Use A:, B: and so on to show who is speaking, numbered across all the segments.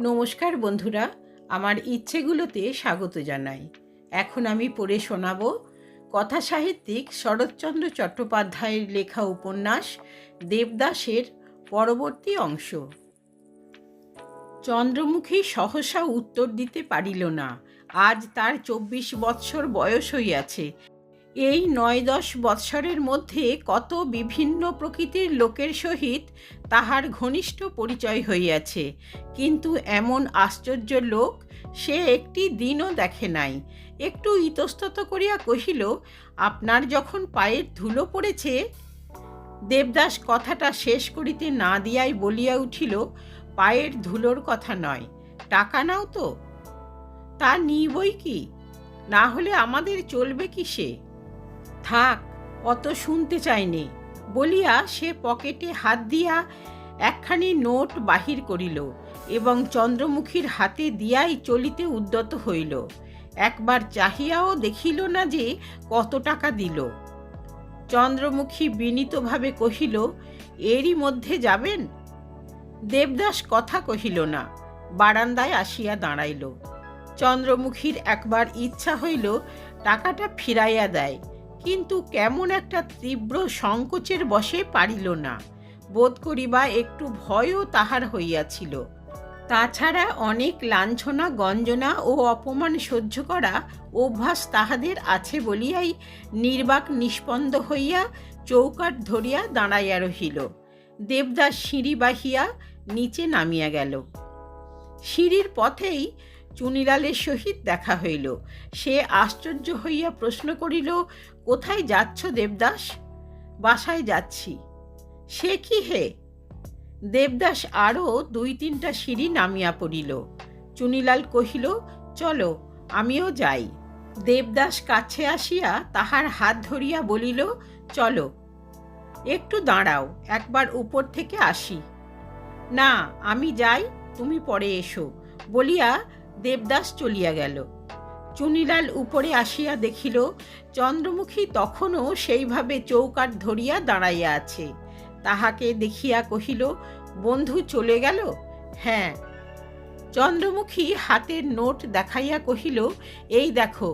A: নমস্কার বন্ধুরা, আমার ইচ্ছেগুলোতে স্বাগত জানাই। এখন আমি পড়ে শোনাব কথা সাহিত্যিক শরৎচন্দ্র চট্টোপাধ্যায়ের লেখা উপন্যাস দেবদাসের পরবর্তী অংশ। চন্দ্রমুখী সহসা উত্তর দিতে পারিল না। আজ তার চব্বিশ বৎসর বয়স হইয়াছে। এই নয় দশ বৎসরের মধ্যে কত বিভিন্ন প্রকৃতির লোকের সহিত তাহার ঘনিষ্ঠ পরিচয় হইয়াছে। কিন্তু এমন আশ্চর্য লোক সে একটি দিনও দেখে নাই। একটু ইতস্তত করিয়া কহিল, আপনার যখন পায়ের ধুলো পড়েছে? দেবদাস কথাটা শেষ করিতে না দিয়াই বলিয়া উঠিল, পায়ের ধুলোর কথা নয়। টাকা নাও তো। তা নিবই কি? না হলে আমাদের চলবে কি সে থাক, অত শুনতে চাইনি। বলিয়া সে পকেটে হাত দিয়া একখানি নোট বাহির করিল এবং চন্দ্রমুখীর হাতে দিয়াই চলিতে উদ্যত হইল। একবার চাহিয়াও দেখিল না যে কত টাকা দিল। চন্দ্রমুখী বিনীতভাবে কহিল, এরই মধ্যে যাবেন? দেবদাস কথা কহিল না, বারান্দায় আসিয়া দাঁড়াইল। চন্দ্রমুখীর একবার ইচ্ছা হইল টাকাটা ফিরাইয়া দেয়। কিন্তু কেমন একটা তীব্র সংকোচের বশে পারিল না। বোধ করিবা একটু ভয়ও তাহার হইয়াছিল। তাছাড়া অনেক লাঞ্ছনা, গঞ্জনা ও অপমান সহ্য করা অভ্যাস তাহাদের আছে বলিয়াই নির্বাক নিষ্পন্দ হইয়া চৌকাট ধরিয়া দাঁড়াইয়া রহিল। দেবদাস সিঁড়ি বাহিয়া নিচে নামিয়া গেল। সিঁড়ির পথেই চুনিলালের সহিত দেখা হইল। সে আশ্চর্য হইয়া প্রশ্ন করিল, কোথায় যাচ্ছ দেবদাস? বাসায় যাচ্ছি। সে কি হে? দেবদাস আরও দুই তিনটা সিঁড়ি নামিয়া পড়িল। চুনিলাল কহিল, চলো, আমিও যাই। দেবদাস কাছে আসিয়া তাহার হাত ধরিয়া বলিল, চলো, একটু দাঁড়াও, একবার উপর থেকে আসি। না, আমি যাই, তুমি পরে এসো। বলিয়া দেবদাস চলিয়া গেল। চুনিলাল উপরে আসিয়া দেখিল, চন্দ্রমুখী তখনও সেইভাবে চৌকাট ধরিয়া দাঁড়াইয়া আছে। তাহাকে দেখিয়া কহিল, বন্ধু, চলে গেল? হ্যাঁ। চন্দ্রমুখী হাতের নোট দেখাইয়া কহিল, এই দেখো,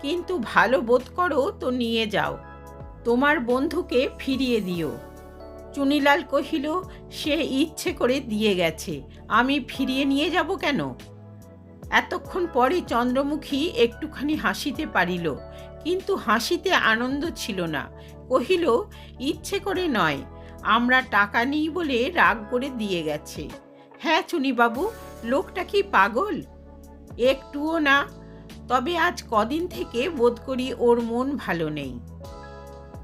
A: কিন্তু ভালো বোধ করো তো নিয়ে যাও। তোমার বন্ধুকে ফিরিয়ে দিও। চুনিলাল কহিল, সে ইচ্ছে করে দিয়ে গেছে। আমি ফিরিয়ে নিয়ে যাব কেন? এতক্ষণ পরে চন্দ্রমুখী একটুখানি হাসিতে পারিল, কিন্তু হাসিতে আনন্দ ছিল না। কহিল, ইচ্ছে করে নয়, আমরা টাকা নিই বলে রাগ করে দিয়ে গেছে। হ্যাঁ চুনিবাবু, লোকটা কি পাগল? একটুও না, তবে আজ কদিন থেকে বোধ করি ওর মন ভালো নেই।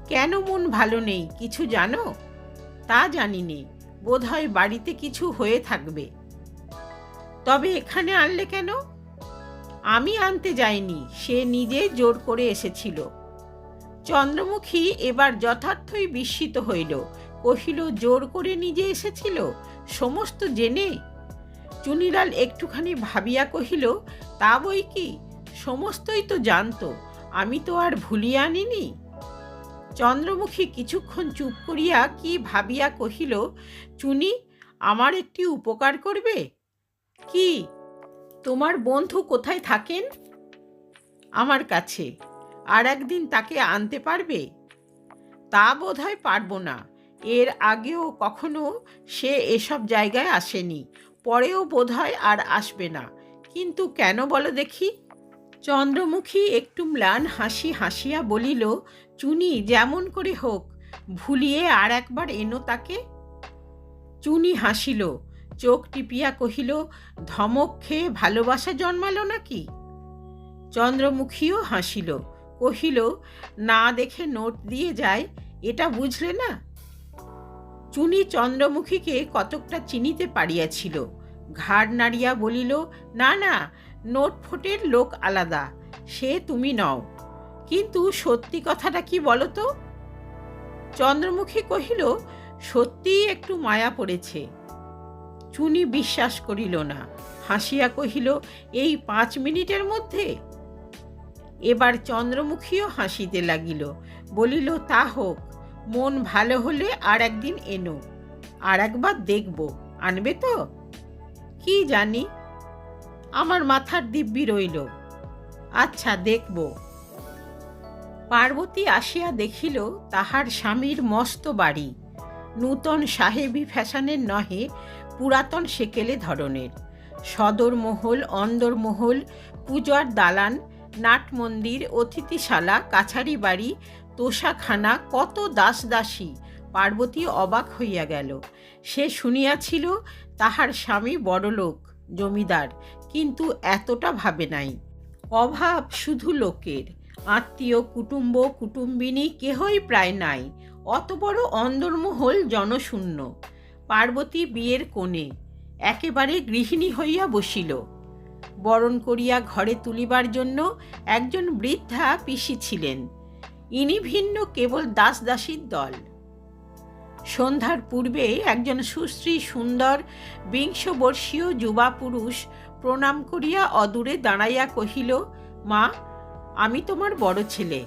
A: কেন মন ভালো নেই, কিছু জানো? তা জানি নে, বোধহয় বাড়িতে কিছু হয়ে থাকবে। তবে এখানে আনলে কেন? আমি আনতে যাইনি, সে নিজে জোর করে এসেছিল। চন্দ্রমুখী এবার যথার্থই বিস্মিত হইল, কহিল, জোর করে নিজে এসেছিল? সমস্ত জেনে? চুনিলাল একটুখানি ভাবিয়া কহিল, তা বই কি? সমস্তই তো জানতো, আমি তো আর ভুলিয়া আনিনি? চন্দ্রমুখী কিছুক্ষণ চুপ করিয়া কি ভাবিয়া কহিল, চুনি, আমার একটি উপকার করবে? কি? তোমার বন্ধু কোথায় থাকেন? আমার কাছে। আর একদিন তাকে আনতে পারবে? তা বোধ হয় পারব না। এর আগেও কখনো সে এসব জায়গায় আসেনি। পরেও বোধ হয় আর আসবে না। কিন্তু কেন বলো দেখি? চন্দ্রমুখী একটু ম্লান হাসি হাসিয়া বলিল, চুনি, যেমন করে হোক, ভুলিয়ে আর একবার এনো তাকে? চুনি হাসিল চোখ টিপিয়া কহিল, ধমক খেয়ে ভালোবাসা জন্মালো নাকি? চন্দ্রমুখীও হাসিল, কহিল, না দেখে নোট দিয়ে যায়, এটা বুঝলে না? চুনি চন্দ্রমুখীকে কতকটা চিনিতে পারিয়াছিল ঘাড় নাড়িয়া বলিল, না না, নোট ফোটের লোক আলাদা, সে তুমি নও, কিন্তু সত্যি কথাটা কি বলো তো? চন্দ্রমুখী কহিল, সত্যিই একটু মায়া পড়েছে চুনি বিশ্বাস করিল না। হাসিয়া কহিল, এই পাঁচ মিনিটের মধ্যে? এবার চন্দ্রমুখীও হাসিতে লাগিল, বলিল, তা হোক, মন ভালো হলে আর একদিন এনো, আর একবার দেখব, আনবে তো? কি জানি, আমার মাথার দিব্যি রইল আচ্ছা দেখব। পার্বতী আসিয়া দেখিল, তাহার স্বামীর মস্ত বাড়ি। নূতন সাহেবি ফ্যাশনের নহে, পুরাতন সেকেলে ধরনের। সদর মহল অন্দরমহল পূজার দালান, নাট মন্দির, অতিথিশালা, কাছারি বাড়ি, তোষাখানা, কত দাস দাসী, পার্বতী অবাক হইয়া গেল। সে শুনিয়াছিল, তাহার স্বামী বড়লোক, জমিদার, কিন্তু এতটা ভাবে নাই। অভাব শুধু লোকের, আত্মীয়, কুটুম্ব, কুটুম্বিনী কেহই প্রায় নাই। অত বড় অন্দরমহল জনশূন্য। পার্বতী বিয়ের কোণে একেবারে গৃহিণী হইয়া বসিল। বরণ করিয়া ঘরে তুলিবার জন্য একজন বৃদ্ধা পিসি ছিলেন। ইনি ভিন্ন, কেবল দাস দাসীর দল। সন্ধ্যার পূর্বে একজন সুশ্রী, সুন্দর, বিংশবর্ষীয় যুবা পুরুষ প্রণাম করিয়া অদূরে দাঁড়াইয়া কহিল, মা, আমি তোমার বড় ছেলে।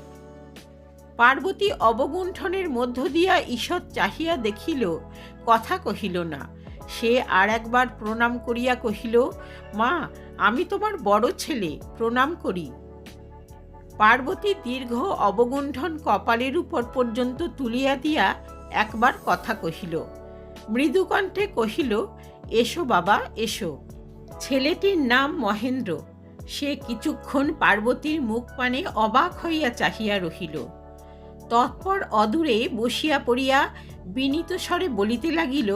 A: পার্বতী অবগুণ্ঠনের মধ্য দিয়া ঈষৎ চাহিয়া দেখিল, কথা কহিল না। সে আর একবার প্রণাম করিয়া কহিল, মা, আমি তোমার বড় ছেলে, প্রণাম করি। পার্বতী দীর্ঘ অবগুণ্ঠন কপালের উপর পর্যন্ত তুলিয়া দিয়া একবার কথা কহিল। মৃদুকণ্ঠে কহিল, এসো বাবা, এসো। ছেলেটির নাম মহেন্দ্র। সে কিছুক্ষণ পার্বতীর মুখ পানে অবাক হইয়া চাহিয়া রহিল। তৎপর অদূরে বসিয়া পড়িয়া বিনীত স্বরে বলিতে লাগিল,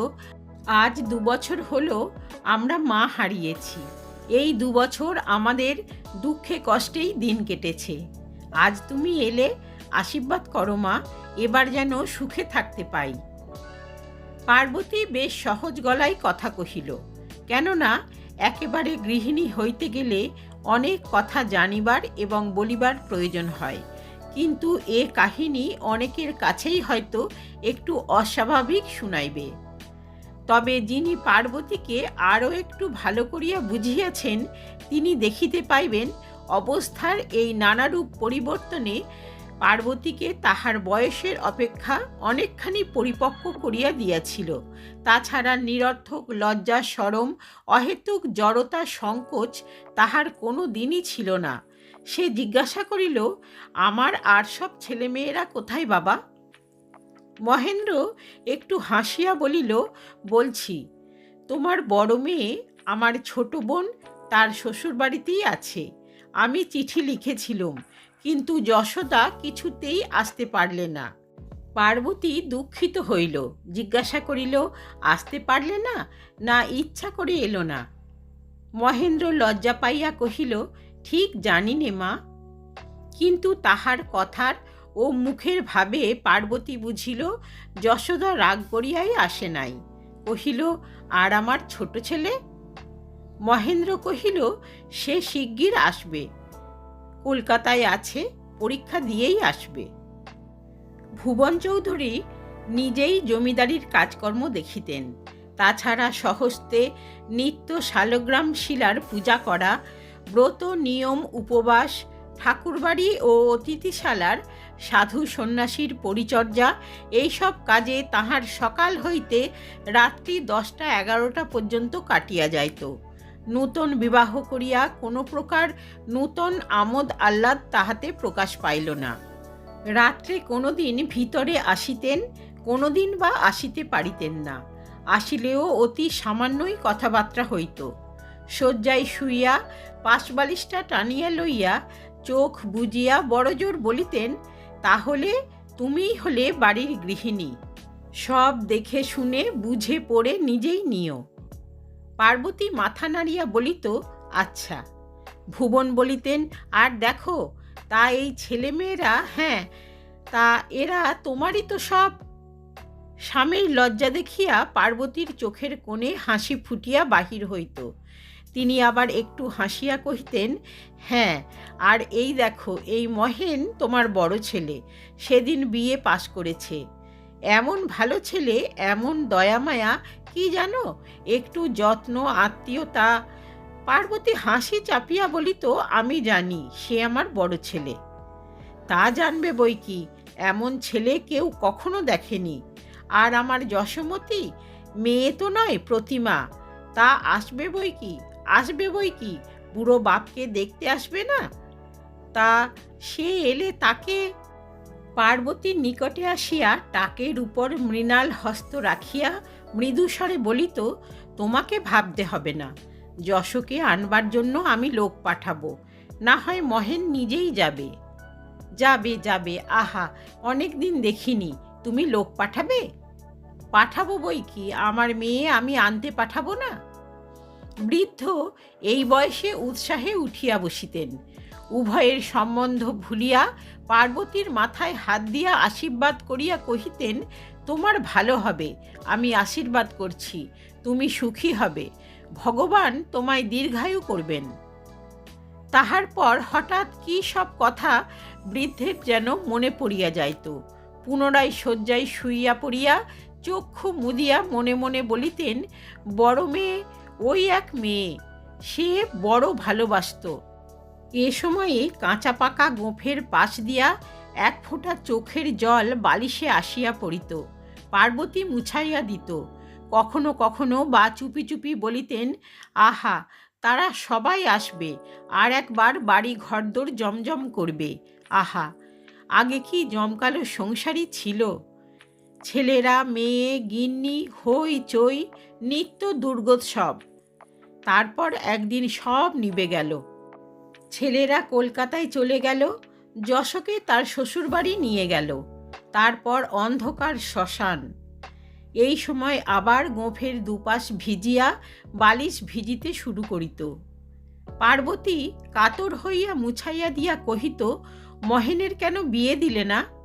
A: আজ দুবছর হলো, আমরা মা হারিয়েছি। এই দুবছর আমাদের দুঃখে কষ্টেই দিন কেটেছে। আজ তুমি এলে, আশীর্বাদ করো মা, এবার যেন সুখে থাকতে পাই। পার্বতী বেশ সহজ গলায় কথা কহিল, কেননা, একেবারে গৃহিণী হইতে গেলে অনেক কথা জানিবার এবং বলিবার প্রয়োজন হয়। কিন্তু এ কাহিনী অনেকের কাছেই হয়তো একটু অস্বাভাবিক শুনাইবে। তবে যিনি পার্বতীকে আরও একটু ভালো করিয়া বুঝিয়াছেন, তিনি দেখিতে পাইবেন অবস্থার এই নানারূপ পরিবর্তনে পার্বতীকে তাহার বয়সের অপেক্ষা অনেকখানি পরিপক্ক করিয়া দিয়াছিল। তাছাড়া নিরর্থক লজ্জা, সরম, অহেতুক জড়তা, সংকোচ তাহার কোনো দিনই ছিল না। সে জিজ্ঞাসা করিল, আমার আর সব ছেলেমেয়েরা কোথায় বাবা? মহেন্দ্র একটু হাসিয়া বলিল, বলছি, তোমার বড় মেয়ে, আমার ছোট বোন, তার শ্বশুরবাড়িতেই আছে। আমি চিঠি লিখেছিলুম, কিন্তু যশোদা কিছুতেই আসতে পারলে না। পার্বতী দুঃখিত হইল, জিজ্ঞাসা করিল, আসতে পারলে না? না, ইচ্ছা করে এলো না? মহেন্দ্র লজ্জা পাইয়া কহিল ঠিক জানি নে মা, কিন্তু তাহার কথার ও মুখের ভাবে পার্বতী বুঝিল, যশোদা রাগ করিয়াই আসে নাই। কহিল, আর আমার ছোট ছেলে? মহেন্দ্র কহিল, সে শিগগির আসবে। কলকাতায় আছে, পরীক্ষা দিয়েই আসবে। ভুবন চৌধুরী নিজেই জমিদারির কাজকর্ম দেখিতেন। তাছাড়া সহস্তে নিত্য শালগ্রাম শিলার পূজা করা ব্রত, নিয়ম, উপবাস, ঠাকুরবাড়ি ও অতিথিশালার, সাধু সন্ন্যাসীর পরিচর্যা, এইসব কাজে তাহার সকাল হইতে রাত্রি দশটা এগারোটা পর্যন্ত কাটিয়া যাইত। নূতন বিবাহ করিয়া কোনো প্রকার নূতন আমোদ আহ্লাদ তাহাতে প্রকাশ পাইল না। রাত্রে কোনো দিন ভিতরে আসিতেন কোনো দিন বা আসিতে পারিতেন না। আসিলেও অতি সামান্যই কথাবার্তা হইত। শয্যায় শুইয়া পাশবালিশটা টানিয়া লইয়া চোখ বুজিয়া বড়জোর বলিতেন, তাহলে তুমিই হলে বাড়ির গৃহিণী। সব দেখে শুনে বুঝে পড়ে নিজেই নিও। পার্বতী মাথা নাড়িয়া বলিত আচ্ছা। ভুবন বলিতেন, আর দেখো, তা এই ছেলেমেয়েরা হ্যাঁ তা এরা তোমারই তো সব। স্বামীর লজ্জা দেখিয়া পার্বতীর চোখের কোণে হাসি ফুটিয়া বাহির হইত। তিনি আবার একটু হাসিয়া কহিতেন হ্যাঁ আর এই দেখো, এই মহেন তোমার বড় ছেলে, সেদিন বিয়ে পাশ করেছে। এমন ভালো ছেলে, এমন দয়ামায়া কি জানো? একটু যত্ন, আত্মীয়তা, পার্বতী হাসি চাপিয়া বলিত, আমি জানি সে আমার বড় ছেলে। তা জানবে বই কি, এমন ছেলে কেউ কখনো দেখেনি। আর আমার যশোমতী, মেয়ে তো নয়, প্রতিমা, তা আসবে বই কি? আসবে বই কি? বুড়ো বাপকে দেখতে আসবে না? তা সে এলে তাকে? পার্বতীর নিকটে আসিয়া টাকের উপর মৃণাল হস্ত রাখিয়া মৃদুস্বরে বলিত, তোমাকে ভাবতে হবে না। যশোকে আনবার জন্য আমি লোক পাঠাবো। না হয় মহেন নিজেই যাবে। যাবে যাবে। আহা, অনেক দিন দেখিনি। তুমি লোক পাঠাবে? পাঠাবো বই কি? আমার মেয়ে আমি আনতে পাঠাবো না? বৃদ্ধ এই বয়সে উৎসাহে উঠিয়া বসিতেন। উভয়ের সম্বন্ধ ভুলিয়া পার্বতীর মাথায় হাত দিয়া আশীর্বাদ করিয়া কহিতেন, তোমার ভালো হবে, আমি আশীর্বাদ করছি, তুমি সুখী হবে, ভগবান তোমায় দীর্ঘায়ু করবেন। তাহার পর হঠাৎ কি সব কথা বৃদ্ধের যেন মনে পড়িয়া যাইত। পুনরায় শয্যায় শুইয়া পড়িয়া চক্ষু মুদিয়া মনে মনে বলিতেন, বড় মেয়ে ওই এক মেয়ে। সে বড় ভালোবাসত। এ সময়ে কাঁচা পাকা গোফের পাশ দিয়া এক ফোঁটা চোখের জল বালিশে আসিয়া পড়িত। পার্বতী মুছাইয়া দিত। কখনো কখনো বা চুপি চুপি বলিতেন, আহা, তারা সবাই আসবে, আর একবার বাড়ি ঘরদোর জমজম করবে। আহা, আগে কি জমকালো সংসারই ছিল? ছেলেরা, মেয়ে, গিন্নি, হই চই, নিত্য দুর্গোৎসব। তারপর একদিন সব নিবে গেল। ছেলেরা কলকাতায় চলে গেল, যশোকে তার শ্বশুরবাড়ি নিয়ে গেল। তারপর অন্ধকার শ্মশান। এই সময় আবার গোঁফের দুপাশ ভিজিয়া বালিশ ভিজিতে শুরু করিত। পার্বতী কাতর হইয়া মুছাইয়া দিয়া কহিত, মহেনের কেন বিয়ে দিলে না?